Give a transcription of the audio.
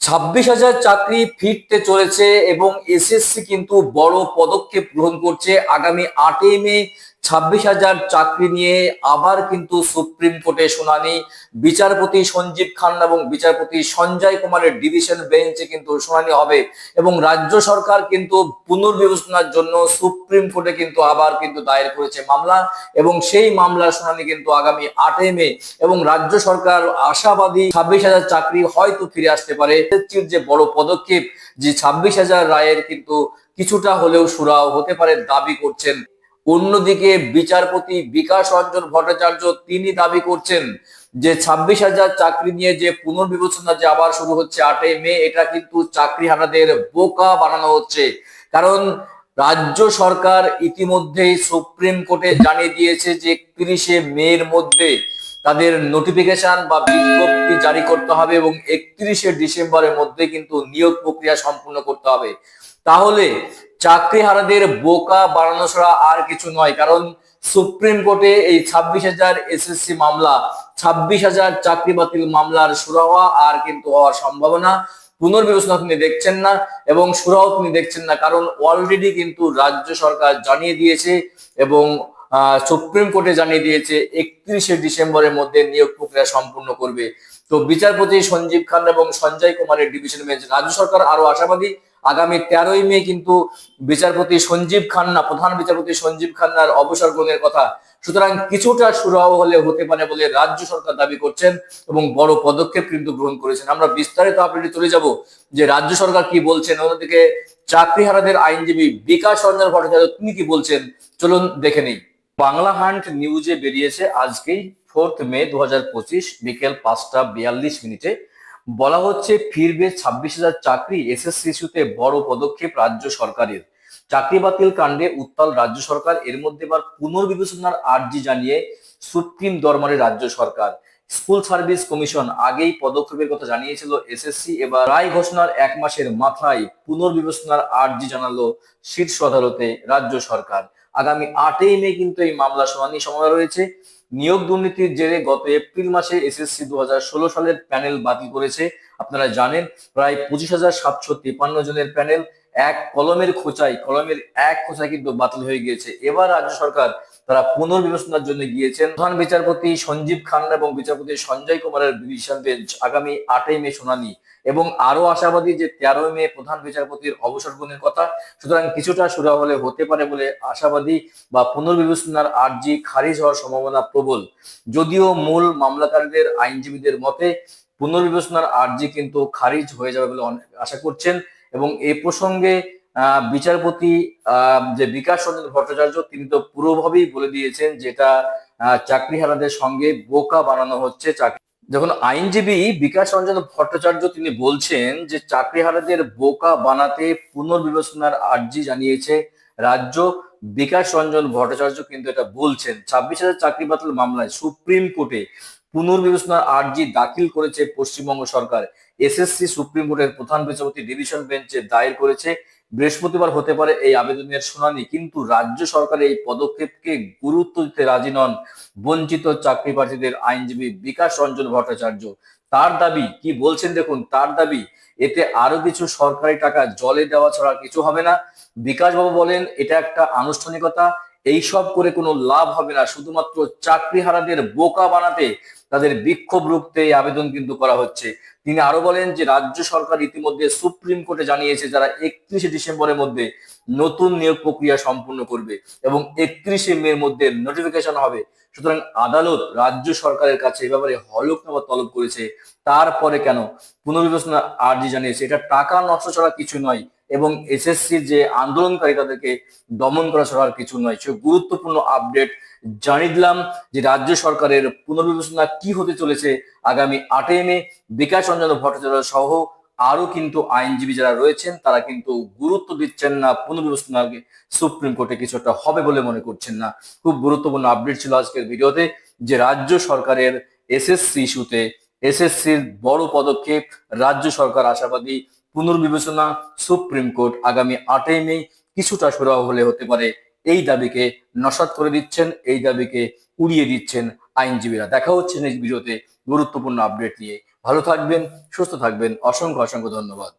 ছাব্বিশ হাজার চাকরি ফিরতে চলেছে এবং এসএসসি কিন্তু বড় পদক্ষেপ গ্রহণ করছে আগামী আটই মে ছাব্বিশ হাজার চাকরি নিয়ে আবার কিন্তু সুপ্রিম কোর্টে শুনানি। বিচারপতি সঞ্জীব খান্না এবং বিচারপতি সঞ্জয় কুমারের ডিভিশন বেঞ্চে কিন্তু শুনানি হবে এবং রাজ্য সরকার কিন্তু পুনর্বিবেচনার জন্য সুপ্রিম কোর্টে কিন্তু আবার কিন্তু দায়ের করেছে মামলা এবং সেই মামলার শুনানি কিন্তু আগামী আটই মে এবং রাজ্য সরকার আশাবাদী ছাব্বিশ হাজার চাকরি হয়তো ফিরে আসতে পারে। যে বড় পদক্ষেপ যে ছাব্বিশ হাজার রায়ের কিন্তু কিছুটা হলেও সুরাও হতে পারে দাবি করছেন অন্যদিকে বিচারপতি বিকাশ রঞ্জন ভট্টাচার্য তিনি দাবি করছেন যে ছাব্বিশ হাজার চাকরি নিয়ে যে পুনর্বিবেচনা যে আবার শুরু হচ্ছে আটই মে, এটা কিন্তু চাকরিহারাদের বোকা বানানো হচ্ছে। কারণ রাজ্য সরকার ইতিমধ্যেই সুপ্রিম কোর্টে জানিয়ে দিয়েছে যে একত্রিশে মের মধ্যে তাদের নোটিফিকেশন বা বিজ্ঞপ্তি জারি করতে হবে এবং একত্রিশে ডিসেম্বরের মধ্যে কিন্তু নিয়োগ প্রক্রিয়া সম্পূর্ণ করতে হবে। তাহলে চাকরিহারাদের বোকা বাড়ানো ছাড়া আর কিছু নয়, কারণ সুপ্রিম কোর্টে এই ছাব্বিশ হাজার এসএসসি মামলা, ছাব্বিশ হাজার চাকরি বাতিল মামলার সুরাহা আর কিন্তু হওয়ার সম্ভাবনা পুনর্বিবেচনা তিনি দেখছেন না এবং সুরাও তিনি দেখছেন না, কারণ অলরেডি কিন্তু রাজ্য সরকার জানিয়ে দিয়েছে এবং সুপ্রিম কোর্টে জানিয়ে দিয়েছে একত্রিশে ডিসেম্বরের মধ্যে নিয়োগ প্রক্রিয়া সম্পূর্ণ করবে। তো বিচারপতি সঞ্জীব খান এবং সঞ্জয় কুমারের ডিভিশন বেঞ্চ, রাজ্য সরকার আরও আশাবাদী আগামী তেরোই মে কিন্তু বিচারপতি সঞ্জীব খান্না, প্রধান বিচারপতি সঞ্জীব খান্নার অবসর গ্রহণের কথা। সুতরাং কিছুটা সুরাহ হলে হতে পারে বলে রাজ্য সরকার দাবি করছেন এবং বড় পদক্ষেপ কিন্তু গ্রহণ করেছেন। আমরা বিস্তারিত আপডেটে চলে যাব যে রাজ্য সরকার কি বলছেন, অন্যদিকে চাকরিহারাদের আইনজীবী বিকাশ রঞ্জন ভট্টাচার্য, তিনি কি বলছেন, চলুন দেখে নেই। বাংলা হান্ট নিউজে বেরিয়েছে আজকেই, ফোর্থ মে দু হাজার পঁচিশ, বিকেল পাঁচটা বিয়াল্লিশ মিনিটে। বলা হচ্ছে ফিরবে ছাব্বিশ হাজার চাকরি এসএসসি ইস্যুতে বড় পদক্ষেপ রাজ্য সরকারের। চাকরি বাতিল কাণ্ডে উত্তাল রাজ্য সরকার। এর মধ্যে এবার পুনর্বিবেচনার আর্জি জানিয়ে সুপ্রিম দরবারে রাজ্য সরকার। স্কুল সার্ভিস কমিশন আগেই পদক্ষেপের কথা জানিয়েছিল এসএসসি। এবার রায় ঘোষণার এক মাসের মাথায় পুনর্বিবেচনার আর্জি জানালো শীর্ষ আদালতে রাজ্য সরকার। আগামী আটই মে কিন্তু এই মামলা শুনানি সময় রয়েছে। নিয়োগ দুর্নীতির জেরে গত এপ্রিল মাসে এসএসসি দু হাজার ষোলো সালের প্যানেল বাতিল করেছে। আপনারা জানেন, প্রায় পঁচিশ হাজার সাতশো তিপ্পান্ন জনের প্যানেল এক কলমের খোঁচাই, কলমের এক খোঁচাই কিন্তু বাতিল হয়ে গিয়েছে। এবার রাজ্য সরকার তারা পুনর্বিবেচনার জন্য গিয়েছেন। প্রধান বিচারপতি সঞ্জীব খান্না এবং বিচারপতি সঞ্জয় কুমারের ডিভিশন বেঞ্চ আগামী আটই মে শুনানি এবং আরও আশাবাদী যে তেরোই মে প্রধান বিচারপতির অবসর গ্রহণের কথা, সুতরাং কিছুটা সুরা হলে হতে পারে বলে আশাবাদী বা পুনর্বিবেচনার আর্জি খারিজ হওয়ার সম্ভাবনা প্রবল। যদিও মূল মামলাকারীদের আইনজীবীদের মতে পুনর্বিবেচনার আর্জি কিন্তু খারিজ হয়ে যাবে বলে অনেক আশা করছেন এবং এ প্রসঙ্গে বিচারপতি যে বিকাশ রঞ্জন ভট্টাচার্য, তিনি তো পুরোভাবেই বলে দিয়েছেন যেটা চাকরিহারাদের সঙ্গে বোকা বানানো হচ্ছে চাকরি যখন আইনজীবী বিকাশ রঞ্জন ভট্টাচার্য তিনি বলছেন যে চাকরিহারাদের বোকা বানাতে পুনর্বিবেচনার আর্জি জানিয়েছে রাজ্য বিকাশ রঞ্জন ভট্টাচার্য, কিন্তু এটা বলছেন। ছাব্বিশ হাজার চাকরি বাতিল মামলায় সুপ্রিম কোর্টে পুনর্বিবেচনার আর্জি দাখিল করেছে পশ্চিমবঙ্গ সরকার। এসএসসি সুপ্রিম কোর্টের প্রধান বিচারপতি ডিভিশন বেঞ্চে দায়ের করেছে। বৃহস্পতিবার হতে পারে এই আবেদনের শুনানি, কিন্তু রাজ্য সরকার এই পদক্ষেপকে গুরুত্ব দিতে রাজি নন। বঞ্চিত চাকরি প্রার্থীদের আইনজীবী বিকাশ রঞ্জন ভট্টাচার্য, তার দাবি কি বলছেন দেখুন, তার দাবি, এতে আরও কিছু সরকারি টাকা জলে দেওয়া ছাড়া কিছু হবে না। বিকাশ বাবু বলেন, এটা একটা আনুষ্ঠানিকতা এইসব করে কোনো লাভ হবে না। শুধুমাত্র চাকরিহারাদের বোকা বানাতে তাদের বিক্ষোভ রুখতে এই আবেদন কিন্তু করা হচ্ছে। তিনি আরও বলেন যে, রাজ্য সরকার ইতিমধ্যে সুপ্রিম কোর্টে জানিয়েছে যারা একত্রিশে ডিসেম্বরের মধ্যে নতুন নিয়োগ প্রক্রিয়া সম্পূর্ণ করবে এবং একত্রিশে মের মধ্যে নোটিফিকেশন হবে। সুতরাং আদালত রাজ্য সরকারের কাছে এ ব্যাপারে হলফনামা তলব করেছে। তারপরে কেন? পুনর্বিবেচনা আর্জি জানিয়েছে। এটা টাকা নষ্ট ছাড়া কিছু নয়। এবং এসএসসির যে আন্দোলনকারী তাদেরকে দমন করা ছাড়া কিছু নয়, সে গুরুত্বপূর্ণ আপডেট জানিয়ে দিলাম যে রাজ্য সরকারের পুনর্বিবেচনা কি হতে চলেছে আগামী আটই মে, বিকাশ রঞ্জন ভট্টাচার্য সহ আরও কিন্তু আইনজীবী যারা রয়েছেন, তারা কিন্তু গুরুত্ব দিচ্ছেন না পুনর্বিবেচনাকে সুপ্রিম কোর্টে কিছু একটা হবে বলে মনে করছেন না। খুব গুরুত্বপূর্ণ আপডেট ছিল আজকের ভিডিওতে যে রাজ্য সরকারের এসএসসি ইস্যুতে এসএসসির বড় পদক্ষেপ রাজ্য সরকার আশাবাদী পুনর্বিবেচনা সুপ্রিম কোর্ট আগামী আটই মে কিছুটা সুরাহ হলে হতে পারে। এই দাবিকে নসাত করে দিচ্ছেন, এই দাবিকে উড়িয়ে দিচ্ছেন আইনজীবীরা। দেখা হচ্ছে নেক্সট ভিডিওতে গুরুত্বপূর্ণ আপডেট নিয়ে। ভালো থাকবেন, সুস্থ থাকবেন। অসংখ্য অসংখ্য ধন্যবাদ।